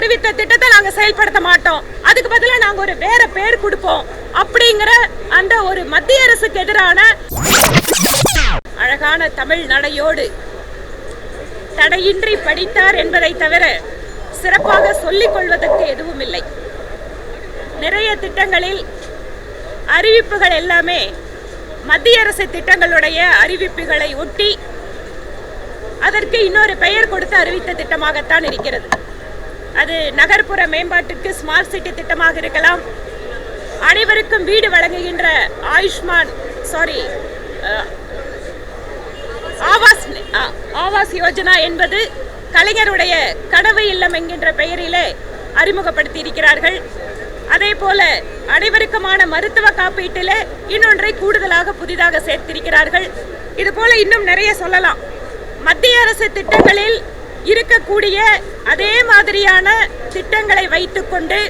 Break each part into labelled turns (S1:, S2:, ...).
S1: அறிவித்த திட்டத்தை நாங்கள் செயல்படுத்த மாட்டோம். அதுக்கு பதிலாக நாங்கள் ஒரு வேற பேர் கொடுப்போம். அப்படிங்கிற அந்த ஒரு மத்திய அரசுக்கு எதிரான அழகான தமிழ் நடையோடு தடையின்றி படித்தார் என்பதை தவிர சிறப்பாக சொல்லிக் கொள்வதற்கு எதுவும் இல்லை நிறைய திட்டங்களில் அறிவிப்புகள் எல்லாமே மத்திய அரசு திட்டங்களுடைய அறிவிப்புகளை ஒட்டி அதற்கு இன்னொரு பெயர் கொடுத்து அறிவித்த திட்டமாகத்தான் இருக்கிறது. அது நகர்ப்புற மேம்பாட்டுக்கு ஸ்மார்ட் சிட்டி திட்டமாக இருக்கலாம். அனைவருக்கும் வீடு வழங்குகின்ற ஆயுஷ்மான் சாரி ஆவாஸ் ஆவாஸ் யோஜனா என்பது கலைஞருடைய கனவு இல்லம் என்கின்ற பெயரிலே அறிமுகப்படுத்தி இருக்கிறார்கள் அதே போல அனைவருக்குமான மருத்துவ காப்பீட்டில் இன்னொன்றை கூடுதலாக புதிதாக சேர்த்திருக்கிறார்கள். இது போல இன்னும் நிறைய சொல்லலாம். மத்திய அரசு திட்டங்களில் இருக்கக்கூடிய அதே மாதிரியான திட்டங்களை வைத்துக்கொண்டு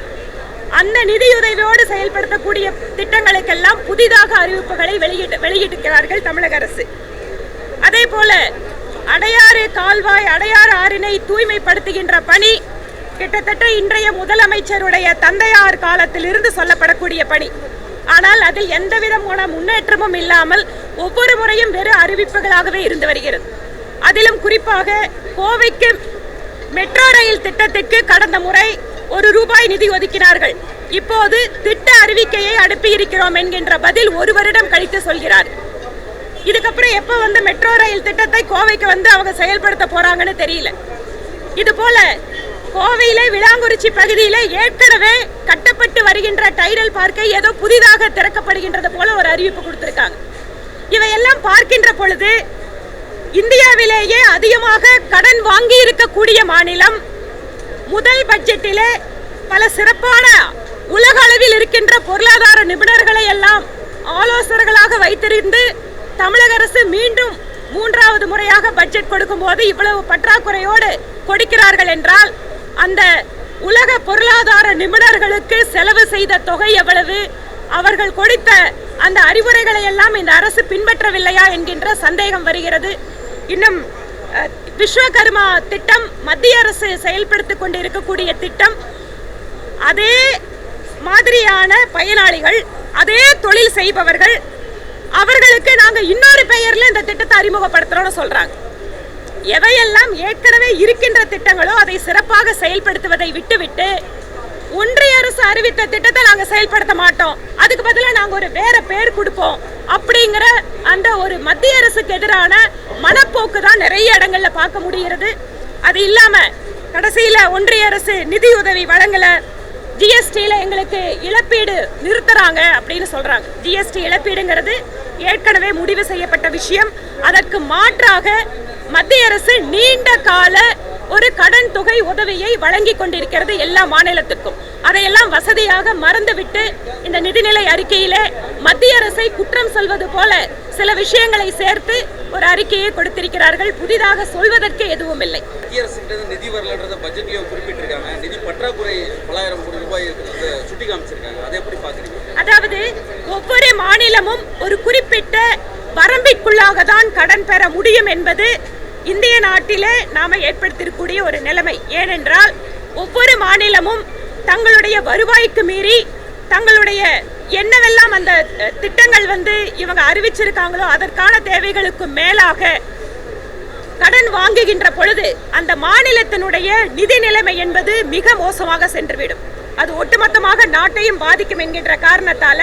S1: அந்த நிதியுதவியோடு செயல்படுத்தக்கூடிய திட்டங்களுக்கெல்லாம் புதிதாக அறிவிப்புகளை வெளியிட்டு வெளியிட்டிருக்கிறார்கள் தமிழக அரசு. அதே போல அடையாறு கால்வாய் அடையாறு ஆறினை தூய்மைப்படுத்துகின்ற பணி கிட்டத்தட்ட இன்றைய முதலமைச்சருடைய தந்தையார் காலத்தில் இருந்து சொல்லப்படக்கூடிய பணி. ஆனால் அதில் எந்த விதமான முன்னேற்றமும் இல்லாமல் ஒவ்வொரு முறையும் வெறும் அறிவிப்புகளாகவே இருந்து வருகிறது. அதிலும் குறிப்பாக கோவைக்கு மெட்ரோ ரயில் திட்டத்திற்கு கடந்த முறை ஒரு ரூபாய் நிதி ஒதுக்கினார்கள். இப்போது திட்ட அறிவிக்கையை அனுப்பியிருக்கிறோம் என்கின்ற பதில் ஒரு வருடம் கழித்து சொல்கிறார். இதுக்கப்புறம் எப்போ வந்து மெட்ரோ ரயில் திட்டத்தை கோவைக்கு வந்து அவங்க செயல்படுத்த போறாங்கன்னு தெரியல. இது போல கோவையில விளாங்குறிச்சி பகுதியில ஏற்கனவே கட்டப்பட்டு வருகின்ற டைடல் பார்க்கை ஏதோ புதிதாக திறக்கப்படுகின்றது போல ஒரு அறிவிப்பு கொடுத்திருக்காங்க. இவையெல்லாம் பார்க்கின்ற பொழுது இந்தியாவிலேயே அதிகமாக கடன் வாங்கி இருக்கக்கூடிய மாநிலம் முதல் பட்ஜெட்டிலே பல சிறப்பான உலக அளவில் இருக்கின்ற பொருளாதார நிபுணர்களை எல்லாம் ஆலோசகர்களாக வைத்திருந்து தமிழக அரசு மீண்டும் மூன்றாவது முறையாக பட்ஜெட் கொடுக்கும்போது இவ்வளவு பற்றாக்குறையோடு கொடுக்கிறார்கள் என்றால் அந்த உலக பொருளாதார நிபுணர்களுக்கு செலவு செய்த தொகை எவ்வளவு? அவர்கள் கொடுத்த அந்த அறிவுரைகளை எல்லாம் இந்த அரசு பின்பற்றவில்லையா என்கின்ற சந்தேகம் வருகிறது. இன்னும் விஸ்வகர்மா திட்டம் மத்திய அரசு செயல்படுத்திக் கொண்டு இருக்கக்கூடிய திட்டம். அதே மாதிரியான பயனாளிகள் அதே தொழில் செய்பவர்கள் அவர்களுக்கு நாங்கள் இன்னொரு பெயரில் இந்த திட்டத்தை அறிமுகப்படுத்துறோம்னு சொல்கிறாங்க எவையெல்லாம் ஏற்கனவே இருக்கின்ற திட்டங்களோ அதை சிறப்பாக செயல்படுத்துவதை விட்டுவிட்டு ஒன்றிய அரசு அறிவித்த திட்டத்தை நாங்கள் செயல்படுத்த மாட்டோம். அதுக்கு பதிலாக நாங்கள் ஒரு வேற பேர் கொடுப்போம். அப்படிங்கிற அந்த ஒரு மத்திய அரசுக்கு எதிரான மனப்போக்கு தான் நிறைய இடங்கள்ல பார்க்க முடிகிறது. அது இல்லாம கடைசியில ஒன்றிய அரசு நிதியுதவி வழங்கல ஜிஎஸ்டியில் எங்களுக்கு இழப்பீடு நிறுத்துறாங்க அப்படின்னு சொல்றாங்க. ஜிஎஸ்டி இழப்பீடுங்கிறது ஏற்கனவே முடிவு செய்யப்பட்ட விஷயம். அதற்கு மாற்றாக மத்திய அரசு நீண்ட கால ஒரு கடன் தொகை உதவியை வழங்கி கொண்டிருக்கிறது எல்லா மாநிலத்துக்கும். அதையெல்லாம் வசதியாக மறந்துவிட்டு இந்த நிதிநிலை அறிக்கையிலே மத்திய அரசை குற்றம் சொல்வது போல சில விஷயங்களை சேர்த்து ஒரு அறிக்கையை கொடுத்திருக்கிறார்கள். புதிதாக சொல்வதற்கு எதுவும் இல்லை.
S2: மத்திய அரசுகிட்ட நிதி வரலன்றத பட்ஜெட்லயும் குறிப்பிட்டிருக்காங்க. நிதி பற்றாக்குறை பலாயிரம் கோடி ரூபாய் சுட்டி காமிச்சிருக்காங்க அதை எப்படி பாக்குறீங்க
S1: அதாவது ஒவ்வொரு மாநிலமும் ஒரு குறிப்பிட்ட வரம்பிற்குள்ளாக தான் கடன் பெற முடியும் என்பது இந்திய நாட்டிலே நாம் ஏற்படுத்தியிருக்கூடிய ஒரு நிலைமை. ஏனென்றால் ஒவ்வொரு மாநிலமும் தங்களுடைய வருவாய்க்கு மீறி தங்களுடைய என்னவெல்லாம் அந்த திட்டங்கள் வந்து இவங்க அறிவிச்சிருக்காங்களோ அதற்கான தேவைகளுக்கு மேலாக கடன் வாங்குகின்ற பொழுது அந்த மாநிலத்தினுடைய நிதி நிலைமை என்பது மிக மோசமாக சென்றுவிடும். அது ஒட்டுமொத்தமாக நாட்டையும் பாதிக்கும் என்கின்ற காரணத்தால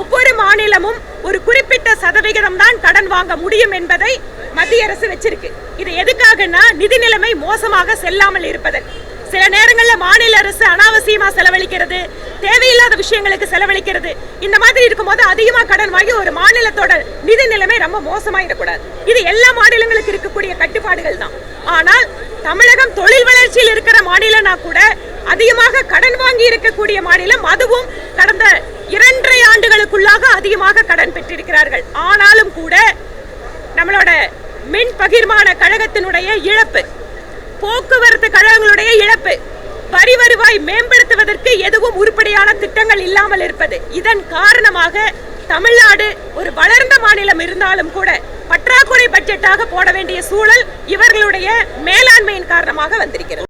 S1: ஒவ்வொரு மாநிலமும் ஒரு குறிப்பிட்ட சதவிகிதம் தான் கடன் வாங்க முடியும் என்பதை மத்திய அரசு வச்சிருக்கு. இது எதுக்காகனா நிதி நிலைமை மோசமாக செல்லாமல் இருப்பதற்கு சில நேரங்களில் மாநில அரசு அனாவசியமா செலவழிக்கிறது தேவையில்லாத விஷயங்களுக்கு செலவழிக்கிறது. இந்த மாதிரி இருக்கும்போது அதிகமா கடன் வாங்கி ஒரு மாநிலத்தோட நிதி நிலைமை ரொம்ப மோசமாயிடக்கூடாது இது எல்லா மாநிலங்களுக்கு இருக்கக்கூடிய கட்டுப்பாடுகள் தான். ஆனால் தமிழகம் தொழில் வளர்ச்சியில் இருக்கிற மாநிலம்னா கூட அதிகமாக கடன் வாங்கி இருக்கக்கூடிய மாநிலம் அதுவும் கடந்த இரண்டரை ஆண்டுகளுக்கு அதிகமாக கடன் பெற்றிருக்கிறார்கள் ஆனாலும் கூட நம்மளோட மின் பகிர்மான கழகத்தினுடைய இழப்பு. போக்குவரத்து கழகங்களுடைய இழப்பு. வரி வருவாய் மேம்படுத்துவதற்கு எதுவும் உருப்படியான திட்டங்கள் இல்லாமல் இருப்பது. இதன் காரணமாக தமிழ்நாடு ஒரு வளர்ந்த மாநிலம் இருந்தாலும் கூட பற்றாக்குறை பட்ஜெட்டாக போட வேண்டிய சூழல் இவர்களுடைய மேலாண்மையின் காரணமாக வந்திருக்கிறது.